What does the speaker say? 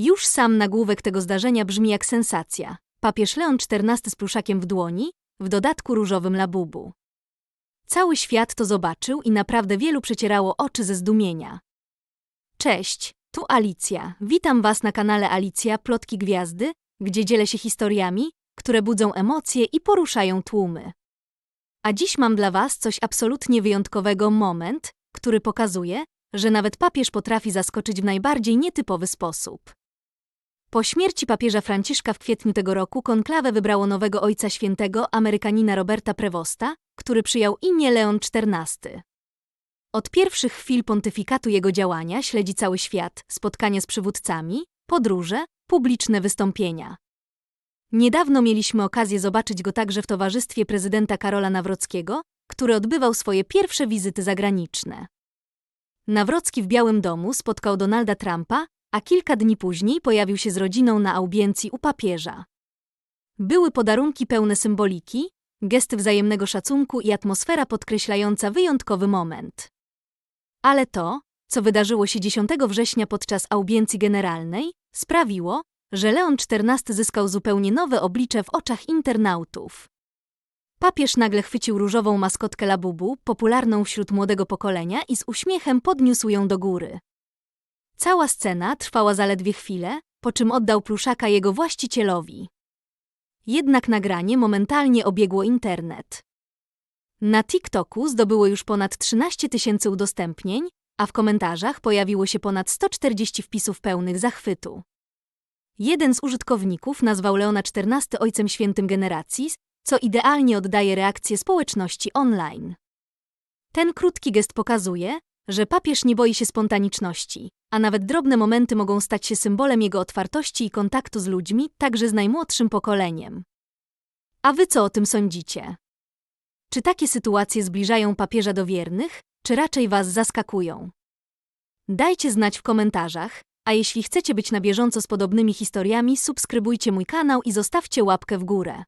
Już sam nagłówek tego zdarzenia brzmi jak sensacja. Papież Leon XIV z pluszakiem w dłoni, w dodatku różowym labubu. Cały świat to zobaczył i naprawdę wielu przecierało oczy ze zdumienia. Cześć, tu Alicja. Witam Was na kanale Alicja Plotki Gwiazdy, gdzie dzielę się historiami, które budzą emocje i poruszają tłumy. A dziś mam dla Was coś absolutnie wyjątkowego moment, który pokazuje, że nawet papież potrafi zaskoczyć w najbardziej nietypowy sposób. Po śmierci papieża Franciszka w kwietniu tego roku konklawę wybrało nowego ojca świętego, Amerykanina Roberta Prevosta, który przyjął imię Leon XIV. Od pierwszych chwil pontyfikatu jego działania śledzi cały świat, spotkania z przywódcami, podróże, publiczne wystąpienia. Niedawno mieliśmy okazję zobaczyć go także w towarzystwie prezydenta Karola Nawrockiego, który odbywał swoje pierwsze wizyty zagraniczne. Nawrocki w Białym Domu spotkał Donalda Trumpa, a kilka dni później pojawił się z rodziną na audiencji u papieża. Były podarunki pełne symboliki, gesty wzajemnego szacunku i atmosfera podkreślająca wyjątkowy moment. Ale to, co wydarzyło się 10 września podczas audiencji generalnej, sprawiło, że Leon XIV zyskał zupełnie nowe oblicze w oczach internautów. Papież nagle chwycił różową maskotkę Labubu, popularną wśród młodego pokolenia i z uśmiechem podniósł ją do góry. Cała scena trwała zaledwie chwilę, po czym oddał pluszaka jego właścicielowi. Jednak nagranie momentalnie obiegło internet. Na TikToku zdobyło już ponad 13 tysięcy udostępnień, a w komentarzach pojawiło się ponad 140 wpisów pełnych zachwytu. Jeden z użytkowników nazwał Leona XIV ojcem świętym generacji, co idealnie oddaje reakcję społeczności online. Ten krótki gest pokazuje, że papież nie boi się spontaniczności, a nawet drobne momenty mogą stać się symbolem jego otwartości i kontaktu z ludźmi, także z najmłodszym pokoleniem. A wy co o tym sądzicie? Czy takie sytuacje zbliżają papieża do wiernych, czy raczej was zaskakują? Dajcie znać w komentarzach, a jeśli chcecie być na bieżąco z podobnymi historiami, subskrybujcie mój kanał i zostawcie łapkę w górę.